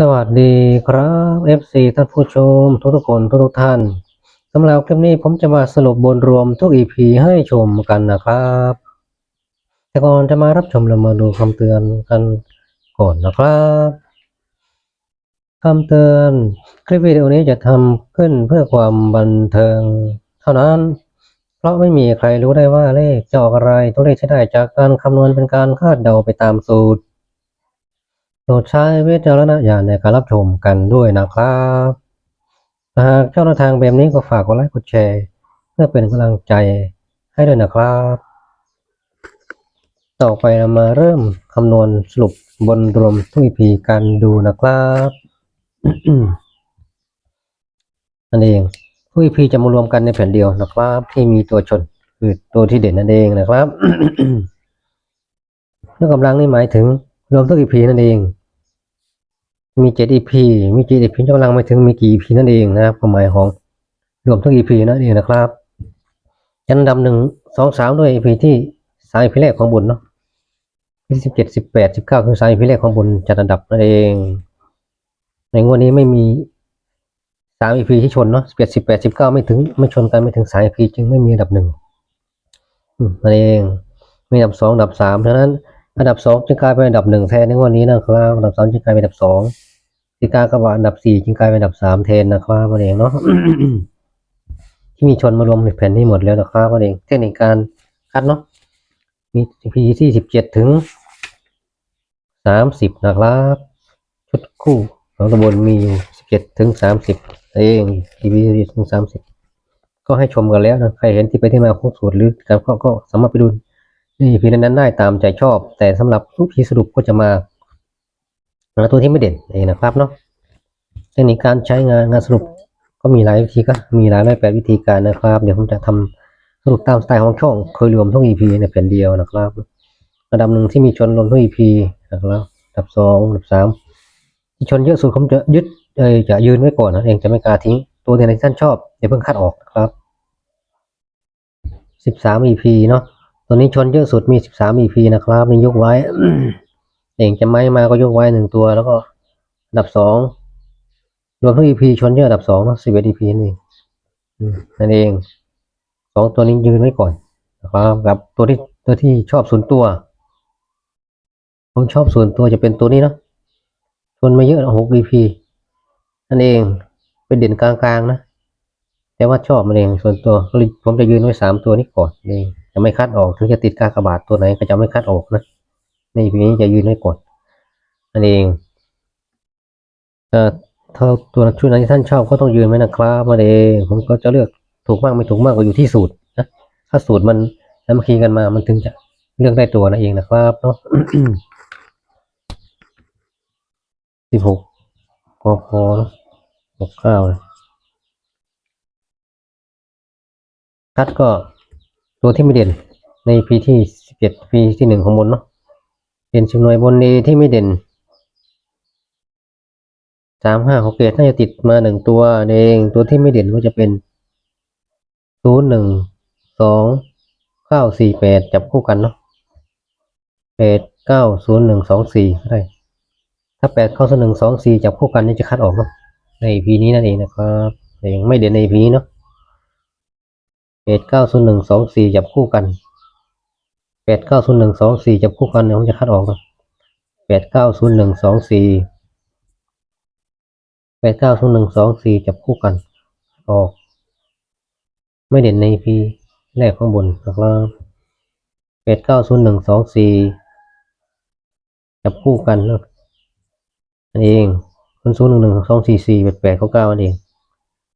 สวัสดีครับ FC ท่านผู้ชม ทุกทุกคนทุกทุกท่านสำหรับคลิปนี้ผมจะมาสรุปบนรวมทุก EP ให้ชมกันนะครับ แต่ก่อนจะมารับชมเรามาดูคำเตือนกันก่อนนะครับคำเตือน คลิปวิดีโอนี้จะทำขึ้นเพื่อความบันเทิง เท่านั้น เพราะไม่มีใครรู้ได้ว่าเลขจะออกอะไรตัวเลขที่ได้จากการคำนวณเป็นการคาดเดาไปตามสูตร โปรดใช้วิจารณญาณในการรับชมกันด้วยนะครับหากชอบแนวทางแบบนี้ก็ฝากกดไลค์กดแชร์ เพื่อเป็นกำลังใจให้ด้วยนะครับ ต่อไปเรามาเริ่มคำนวณสรุปบนรวมทุก EP กันดูนะครับนั่นเองทุก EP จะมารวมกันในแผ่นเดียวนะครับ ที่มีตัวชนคือตัวที่เด่นนั่นเองนะครับเรื่องกำลังนี่หมายถึง รวมทุก EP นั่นเอง มีเจ็ด EP มีเจ็ด EP กำลังหมายถึงมีกี่ EP นั่นเองนะครับความหมายของรวมทุก EP นั่นเองนะครับยันดับหนึ่งสองสามด้วย EP ที่สาย EP แรกของบนเนาะที่สิบเจ็ดสิบแปดสิบเก้าคือสาย EP แรกของบนจัดอันดับนั่นเอง ในงวดนี้ไม่มีสาม EP ที่ชนเนาะสิบเจ็ดสิบแปดสิบเก้าไม่ถึงไม่ชนกันไม่ถึงสาย EP จึงไม่มีอันดับหนึ่งนั่นเองมีอันดับสองอันดับสามเท่านั้น อันดับสองจึงกลายเป็นอันดับหนึ่งแทนในวันนี้นะครับ อันดับสองจึงกลายเป็นอันดับสองที่กากบาทอันดับสี่จึงกลายเป็นอันดับสามแทนนะครับนั่นเองเนาะที่มีชนมารวมในแผ่นนี้หมดแล้วนะครับนั่นเองเทคนิคการคัดเนาะมีพีที่สิบเจ็ดถึงสามสิบนะครับ ชุดคู่ของตำบลมีอยู่สิบเจ็ดถึงสามสิบเองทีวีถึงสามสิบก็ให้ชมกันแล้วนะใครเห็นที่ไปที่มาของสูตรหรือการก็สามารถไปดู นี่พีนั้นได้ตามใจชอบ แต่สำหรับทุกพีสรุปก็จะมาหาตัวที่ไม่เด่นเองนะครับเนาะเทคนิคการใช้งานงานสรุปก็มีหลายวิธีก็มีหลายแปดวิธีการนะครับ เดี๋ยวผมจะทำสรุปตามสไตล์ของช่องเคยรวมทุก EP ในแผ่นเดียวนะครับระดับหนึ่งที่มีชนรวมทุก EP นะครับระดับสองระดับสามที่ชนเยอะสุดผมจะยึดเอยจะยืนไว้ก่อนนะเองจะไม่กล้าทิ้งตัวที่ท่านชอบอย่าเพิ่งคัดออกนะครับสิบสาม EP เนาะ ตัวนี้ชนเยอะสุดมี 13 EP นะครับนี่ยกไว้เองจะไม่มาก็ยกไว้หนึ่งตัว แล้วก็อันดับสองรวมทั้ง EP ชนเยอะอันดับสองเนอะ11 EP นั่นเองนั่นเองสองตัวนี้ยืนไว้ก่อนนะครับกับตัวที่ตัวที่ชอบส่วนตัว ผมชอบส่วนตัวจะเป็นตัวนี้เนาะชนมาเยอะหก EP นั่นเองเป็นเด่นกลางๆนะแต่ว่าชอบมันเองส่วนตัวก็เลยผมจะยืนไว้สามตัวนี้ก่อนเอง จะไม่คัดออกถึงจะติดกากบาทตัวไหนก็จะไม่คัดออกนะในพีนี้จะยืนไว้ก่อนนั่นเองเอ่อถ้าตัวชุดไหนที่ท่านชอบก็ต้องยืนไว้นะครับมันเองผมก็จะเลือกถูกมากไม่ถูกมากก็อยู่ที่สูตรนะถ้าสูตรมันแล้วมาคีกันมามันถึงจะเลือกได้ตัวนั่นเองนะครับเนาะสิบหกพอพอเนอะหกเก้าเลยคัดก็ ตัวที่ไม่เด่นในปีที่สิบเจ็ดปีที่หนึ่งของบนเนาะเด่นสิบหน่วยบนนี้ที่ไม่เด่นสามห้าหกเกตน่าจะติดมาหนึ่งตัวเองตัวที่ไม่เด่นก็จะเป็นศูนย์หนึ่งสองเก้าสี่แปดจับคู่กันเนาะแปดเก้าศูนย์หนึ่งสองสี่ก็ได้ ถ้าแปดเข้าศูนย์หนึ่งสองสี่จับคู่กันนี่จะคัดออกเนาะในพีนี้นั่นเองนะครับแต่ยังไม่เด่นในพีนี้เนาะ แปดเก้าศูนย์หนึ่งสองสี่จับคู่กันแปดเก้าศูนย์หนึ่งสองสี่จับคู่กันเดี๋ยวผมจะคัดออกนแปดเก้าศูนย์หนึ่งสองสี่แปดเก้าศูนย์หนึ่งสองสี่จับคู่กัน ออก ไม่เด่นในพีแรกข้างบนนะครับแปดเก้าศูนย์หนึ่งสองสี่จับคู่กันนะอันเองศูนย์ศูนย์หนึ่งหนึ่งสองสี่สี่แปดแปดเก้าเก้าอันเอง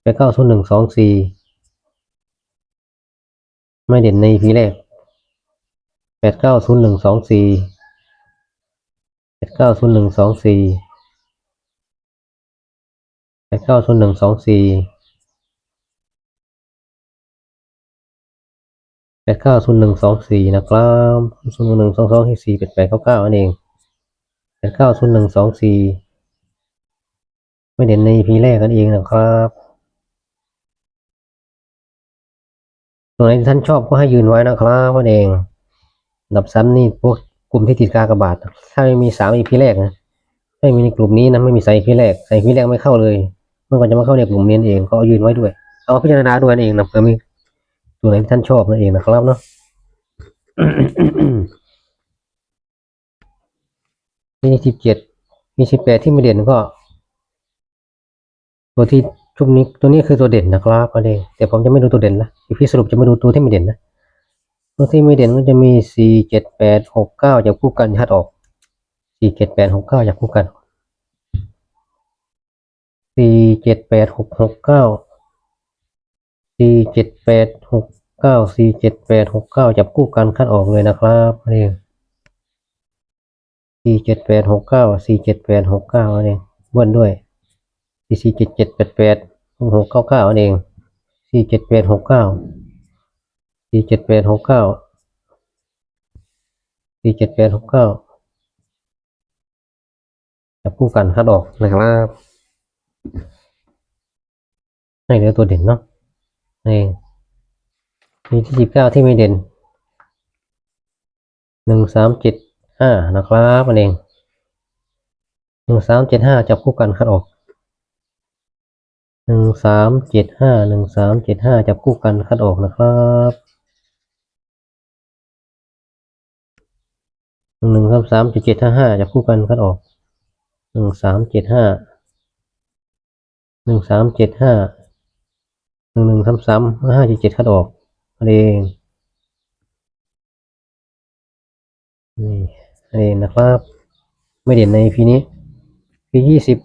แปดเก้าศูนย์หนึ่งสองสี่ ไม่เด่นในพีแรกแปดเก้าศูนย์หนึ่งสองสี่แปดเก้าศูนย์หนึ่งสองสี่แปดเก้าศูนย์หนึ่งสองสี่แปดเก้าศูนย์หนึ่งสองสี่นะครับศูนย์หนึ่งสองสองสี่แปดแปดเก้าเก้าอันเองแปดเก้าศูนย์หนึ่งสองสี่ไม่เด่นในพีแรกกันเองนะครับ ตัวไหนที่ท่านชอบก็ให้ยืนไว้นะครับนั่นเองอันดับซ้ำนี่พวกกลุ่มที่ติดกากบาทถ้าไม่มีสามอีพีแรกนะไม่มีในกลุ่มนี้นะไม่มีใส่พีแรกใส่พีแรกไม่เข้าเลยเมื่อก่อนจะมาเข้าในกลุ่มนี้นเองก็ยืนไว้ด้วย เอาพิจารณาด้วยนั่นเองนะเผื่อมีตัวไหนที่ท่านชอบนั่นเองนะครับเนาะมีสิบเจ็ดมีสิบแปดที่ไม่เด่นก็ ตัวที่ ชุดนี้ตัวนี้คือตัวเด่นนะครับอันเองแต่ผมจะไม่ดูตัวเด่นนะพี่สรุปจะไม่ดูตัวที่ไม่เด่นนะตัวที่ไม่เด่นก็จะมีสี่เจ็ดแปดหกเก้าจากคู่กันชัดออกสี่เจ็ดแปดหกเก้าจากคู่กันสี่เจ็ดแปดหกหกเก้าสี่เจ็ดแปดหกเก้าสี่เจ็ดแปดหกเก้าจับคู่กันคัดออกเลยนะครับอันเองสี่เจ็ดแปดหกเก้าสี่เจ็ดแปดหกเก้าอันเองเบิ้ลด้วย สี่สี่เจ็ดเจ็ดแปดแปดหกหกเก้าเก้าอันเองสี่เจ็ดแปดหกเก้าสี่เจ็ดแปดหกเก้าสี่เจ็ดแปดหกเก้าจับคู่กันคัดออกนะครับให้เหลือตัวเด่นเนาะนี่เองมีที่สิบเก้าที่ไม่เด่นหนึ่งสามเจ็ดห้านะครับอันเองหนึ่งสามเจ็ดห้าจับคู่กันคัดออก หนึ่งสามเจ็ดห้าหนึ่งสามเจ็ดห้าจับคู่กันคัดออกนะครับหนึ่งสามสามเจ็ดเจ็ดห้าห้าจับคู่กันคัดออกหนึ่งสามเจ็ดห้าหนึ่งสามเจ็ดห้าหนึ่งหนึ่งสามสามห้าเจ็ดเจ็ดคัดออกเองนี่เองนะครับ ไม่เด่นในพีนี้ปียี่สิบ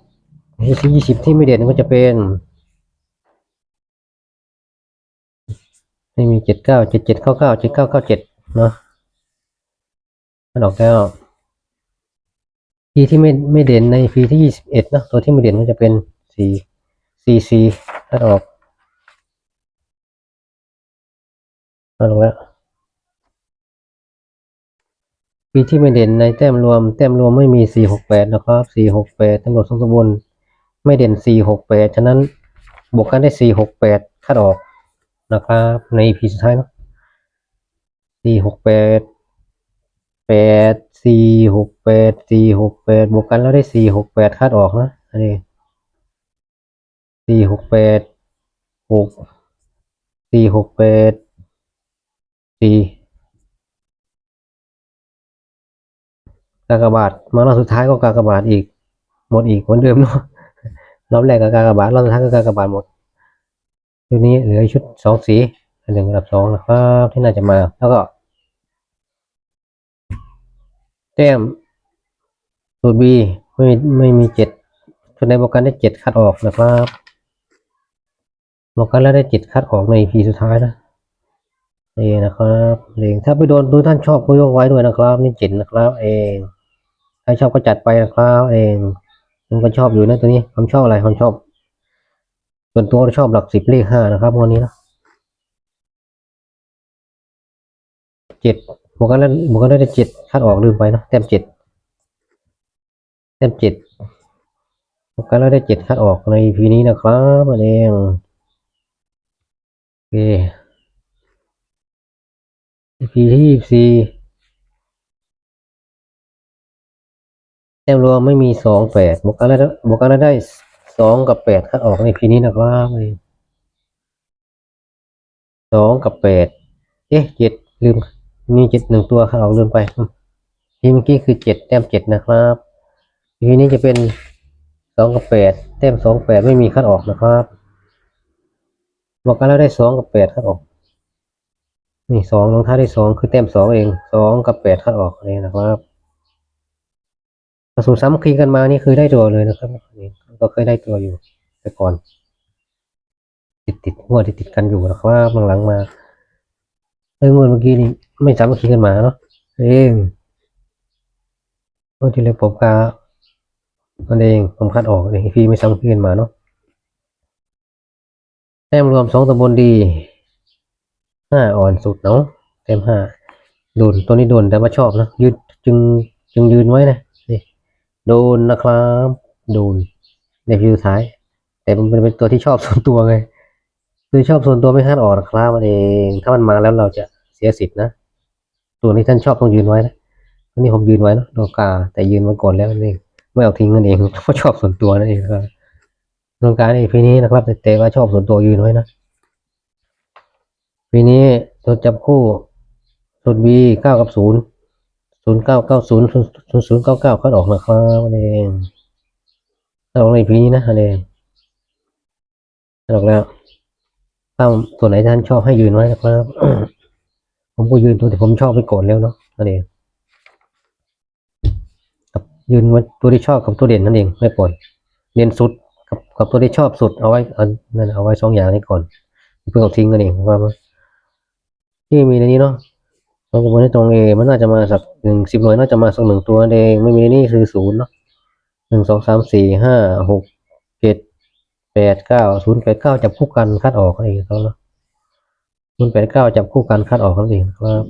ปียี่สิบที่ไม่เด่นก็จะเป็น ไม่มีเจ็ดเก้าเจ็ดเจ็ดเก้าเก้าเจ็ดเก้าเก้าเจ็ดเนาะมันออกแล้วปีที่ไม่ไม่เด่นในปีที่ยี่สิบเอ็ดนะตัวที่ไม่เด่นก็จะเป็นสี่สี่สี่ถ้าออกมันออกแล้วปีที่ไม่เด่นในแต้มรวม แต้มรวมไม่มีสี่หกแปดนะครับสี่หกแปดตำรวจทรงสมบูรณ์ไม่เด่นสี่หกแปดฉะนั้นบวกกันได้สี่หกแปดคัดออก นะครับในพีสุดท้ายเนาะสี่หกแปดแปดสี่หกแปดสี่หกแปดบวกกันแล้วได้สี่หกแปดคัดออกนะอันนี้สี่หกแปดหกสี่หกแปดสี่กากบาทมารอบสุดท้ายก็กากบาทอีก หมดอีกเหมือนเดิมเนาะรอบแรกก็กากบาทรอบสุดท้ายก็กากบาทหมด ชุดนี้เหลือชุดสองสีอันหนึ่งระดับสองนะครับที่น่าจะมาแล้วก็แต้มสูตร B ไม่ไม่มีเจ็ดชุดในโปรแกรมได้เจ็ดคัดออกนะครับโปรแกรมแล้วได้เจ็ดคัดออกใน EP สุดท้ายนะนี่นะครับเองถ้าไปโดนดูท่านชอบก็ยกไว้ด้วยนะครับ นี่เจ็ดนะครับ เองถ้าชอบก็จัดไปนะครับ เองผมก็ชอบอยู่นะตัวนี้ผมชอบอะไรผมชอบ ส่วนตัวชอบหลักสิบเลขห้านะครับวันนี้นะเจ็ดบวกกันแล้วบวกกันแล้วได้เจ็ดคัดออกลืมไปนะแต้มเจ็ดแต้มเจ็ดบวกกันแล้วได้เจ็ดคัดออกใน EP นี้นะครับอันเองโอเค EP ที่ยี่สี่แต้มรวมไม่มีสองแปดบวกกันแล้วบวกกันแล้วได้ สองกับแปดคัดออกใน EP นี้นะครับสองกับแปดเอ๊ะเจ็ดลืมมีเจ็ดหนึ่งตัวคัดออกลืมไปอืมที่เมื่อกี้คือเจ็ดแต้มเจ็ดนะครับทีนี้จะเป็นสองกับแปดแต้มสองแปดไม่มีคัดออกนะครับบวกกันแล้วได้สองกับแปดคัดออก นี่สองลงท้ายได้สองคือแต้มสองเองสองกับแปดคัดออกเลยนะครับผสมซ้ำคลีกันมานี่คือได้ตัวเลยนะครับนี่ ก็เคยได้ตัวอยู่แต่ก่อน ติดติดงวดติดติดกันอยู่นะครับหลังมาเอองวดเมื่อกี้นี่ไม่ซ้ำคลีกันมาเนาะเองงวดที่แล้วผมกานั่นเองผมคัดออกเลยพี่ไม่ซ้ำคลีกันมาเนาะแต้มรวมสองตำบลดีห้าอ่อนสุดเนาะเต็มห้าโดนตัวนี้โดนแต่ว่าชอบนะยืนจึงจึงยืนไว้นะนี่โดนนะครับ โดน ในพิวท้าย แต่มันเป็นตัวที่ชอบส่วนตัวไงคือชอบส่วนตัวไม่คาดออกนะครับมันเอง ถ้ามันมาแล้วเราจะเสียสิทธินะ ตัวนี้ท่านชอบต้องยืนไว้นะนนี้ผมยืนไว้นะโดกา แต่ยืนไว้ก่อนแล้วนั่นเอง ไม่เอาทิ้งนั่นเองเพราะชอบส่วนตัวนั่นเองครับตรงการในพีนี้นะครับ แต่ว่าชอบส่วนตัวยืนไว้นะปีนี้ตัวจับคู่ส่วน B เก้ากับศูนย์ศูนย์เก้าเก้าศูนย์ศูนย์ศูนย์เก้าเก้าคัดออกนะครับนั่นเอง ออกในพีนี้นะนั่นเองคัดออกแล้วถ้าตัวไหนท่านชอบให้ยืนไว้นะครับผมก็ยืนตัวที่ผมชอบไปก่อนแล้วเนาะนั่นเองครับยืนไว้ตัวที่ชอบกับตัวเด่นนั่นเองไม่ปล่อยเด่นสุดกับกับตัวที่ชอบสุดเอาไว้อันนั่นเอาไว้สองอย่างนี้ก่อนเพื่อเอาทิ้งกันเองว่ามันที่มีในนี้เนาะตรงกระบวนในตรงเอมันน่าจะมาสักหนึ่งสิบหน่วยน่าจะมาสักหนึ่งตัวนั่นเองไม่มีนี่คือศูนย์เนาะ นึ่งสองสามสี่ห้าหกเจ็ดแปดเก้าศูนย์แปดเก้าจับคู่กันคัดออกอะไรอย่างเงี้ยเนาะศูนย์แปดเก้าจับคู่กันคัดออกนั่นเองครับ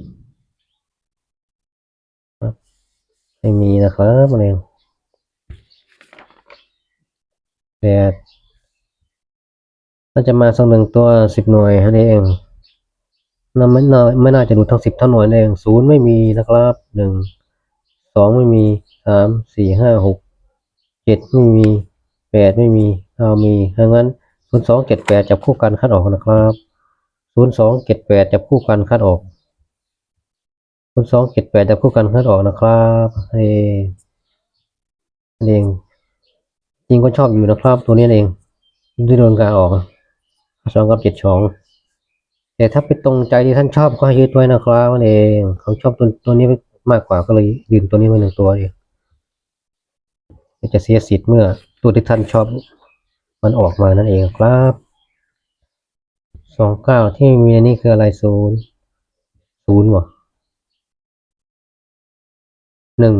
ไม่มีนะครับมันเองแปดน่าจะมาสักหนึ่งตัวสิบหน่วยนั่นเองน่าไม่น่าไม่น่าจะดูทั้งสิบเท่าหน่วยนั่นเองศูนย์ไม่มีนะครับหนึ่งสองไม่มีสามสี่ห้าหก เจ็ดไม่มีแปดไม่มีเอามีถ้างั้นศูนย์สองเจ็ดแปดจับคู่กันคัดออกนะครับศูนย์สองเจ็ดแปดจับคู่กันคัดออกศูนย์สองเจ็ดแปดจับคู่กันคัดออกนะครับเอเองจริงก็ชอบอยู่นะครับ ตัวนี้เองที่โดนการออกสองกับเจ็ดสองแต่ถ้าไปตรงใจที่ท่านชอบก็ให้ยืดไว้นะครับนั่นเองเขาชอบตัวตัวนี้มากกว่าก็เลยยืนตัวนี้ไว้หนึ่งตัวเอง จะเสียสิทธิ์เมื่อตัวที่ท่านชอบมันออกมานั่นเองครับสองเก้าที่มีนนี้คืออะไรศูนย์ศูนย์วะหนึ่ง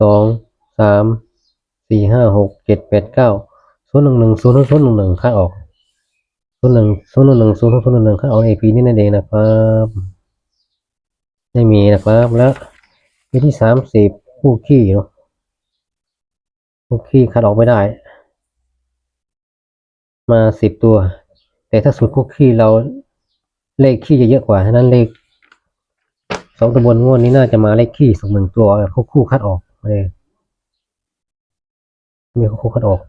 สองสามสี่ห้าหกเจ็ดแปดเก้าศูนย์หนึ่งหนึ่งศูนย์ศูนย์หนึ่งหนึ่งค่าออกศูนย์หนึ่งศูนย์หนึ่งหนึ่งศูนย์ศูนย์หนึ่งหนึ่งค่าออกเอพีนี่นั่นเองนะครับไม่มีนะครับแล้วปีที่สามสิบผู้ขี้เนาะ ผู้ขี้คัดออกไม่ได้ มาสิบตัว แต่ถ้าสูตรคุกขี้เราเลขขี้จะเยอะกว่าฉะนั้นเลขสองตัวบนงวดนี้น่าจะมาเลขขี้สักหนึ่งตัวคู่คู่คัดออกเลยมีคู่คัดออก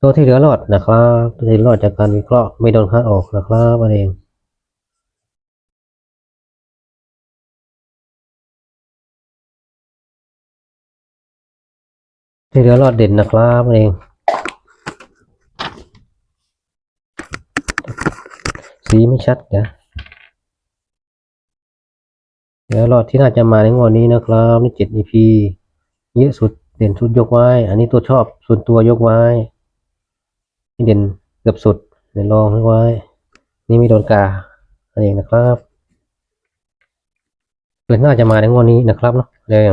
ตัวที่เหลือรอดนะครับ ตัวที่รอดจากการวิเคราะห์ไม่โดนคัดออกนะครับอันเอง ที่เหลือรอดเด่นนะครับเองสีไม่ชัดนะเดี๋ยวรอดที่น่าจะมาในงวดนี้นะครับนี่เจ็ด EP เยอะสุดเด่นสุดยกไว้ อันนี้ตัวชอบส่วนตัวยกไว้นี่เด่นเกือบสุดเด่นรองไว้ นี่ไม่โดนกาอันเองนะครับเกิดน่าจะมาในงวดนี้นะครับเนาะแดง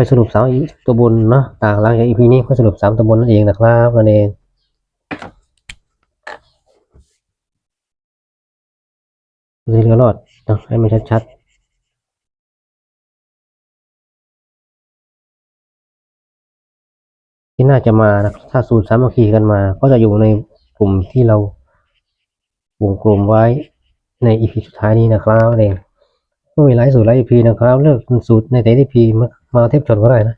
ค่อยสรุปสามตัวบนเนาะต่างหลังจาก EP นี้ค่อยสรุปสามตัวบนนั่นเองนะครับนั่นเองดูเรือรอดนะให้มันชัดๆที่น่าจะมานะถ้าสูตรสามัคคีกันมา ก็จะอยู่ในกลุ่มที่เราวงกลมไว้ในอีพีสุดท้ายนี้นะครับเองก็มีหลายสูตรหลายอีพีนะครับ เลือกสูตรในแต่ละอีพีมา มาเทียบชนก็ได้นะ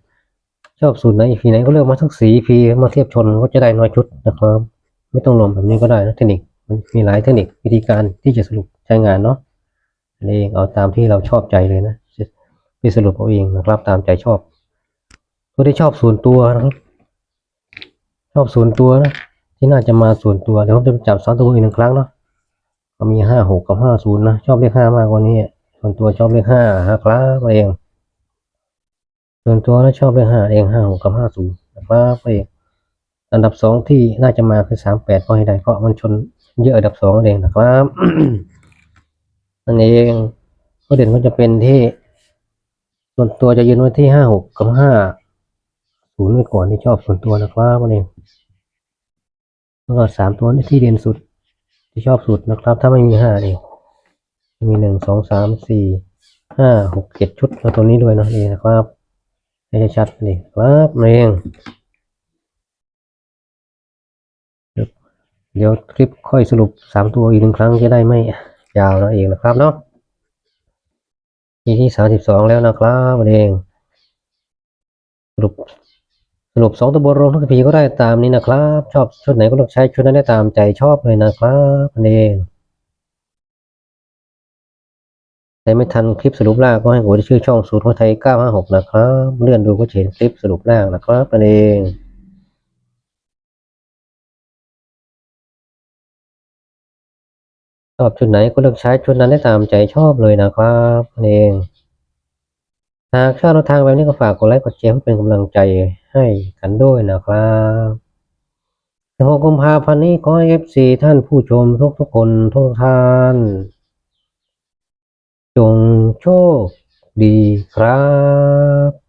ชอบสูตรไหนอีพีไหนก็เลือกมาสักสี่อีพีมาเทียบชนก็จะได้น้อยชุดนะครับ ไม่ต้องรวมแบบนี้ก็ได้นะเทคนิคมันมีหลายเทคนิควิธีการที่จะสรุปใช้งานเนาะเองเอาตามที่เราชอบใจเลยนะไปสรุปเอาเองนะครับ ตามใจชอบตัวที่ชอบส่วนตัวนะครับชอบส่วนตัวนะที่น่าจะมาส่วนตัวเดี๋ยวผมจะจับสองตัวอีกหนึ่งครั้งเนาะก็มีห้าหกกับห้าศูนย์นะชอบเลขห้ามากกว่านี้ส่วนตัวชอบเลขห้าฮะครับเอง ส่วนตัวแล้วชอบเลขห้าเองห้าหกกับห้าศูนย์นะครับเองอันดับสองที่น่าจะมาคือสามแปดก็ให้ได้เพราะมันชนเยอะอันดับสองเองนะครับนั่นเองก็เด่นก็จะเป็นที่ ส่วนตัวจะยืนไว้ที่ห้าหกกับห้าศูนย์ไว้ก่อนที่ชอบส่วนตัวนะครับนั่นเองแล้วก็สามตัวที่เด่นสุดที่ชอบสุดนะครับ ถ้าไม่มีห้าเองมีหนึ่งสองสามสี่ห้าหกเจ็ดชุดแล้วตัวนี้ด้วยนะนี่นะครับ ให้ชัดนี่ครับเองเดี๋ยวคลิปค่อยสรุปสามตัวอีกหนึ่งครั้งจะได้ไม่ยาวนะเองนะครับเนาะโอเคที่สามสิบสองแล้วนะครับเองสรุปสรุปสองตัวบนรวมทั้งพีก็ได้ตามนี้นะครับ ชอบชุดไหนก็เลือกใช้ชุดนั้นได้ตามใจชอบเลยนะครับเอง แต่ไม่ทันคลิปสรุปล่างก็ให้กดที่ชื่อช่องสูตรหัวไทย 956 นะครับ เลื่อนดูก็จะเห็นคลิปสรุปล่างนะครับนั่นเองชอบชุดไหนก็เลือกใช้ชุดนั้นได้ตามใจชอบเลยนะครับนั่นเองหากชอบแนวทางแบบนี้ก็ฝากกดไลค์กดแชร์เพื่อเป็นกำลังใจให้กันด้วยนะครับถึงหกกุมภาพันธ์นี้ขอให้ FC ท่านผู้ชมทุกทุกคนทุกท่าน จงโชคดีครับ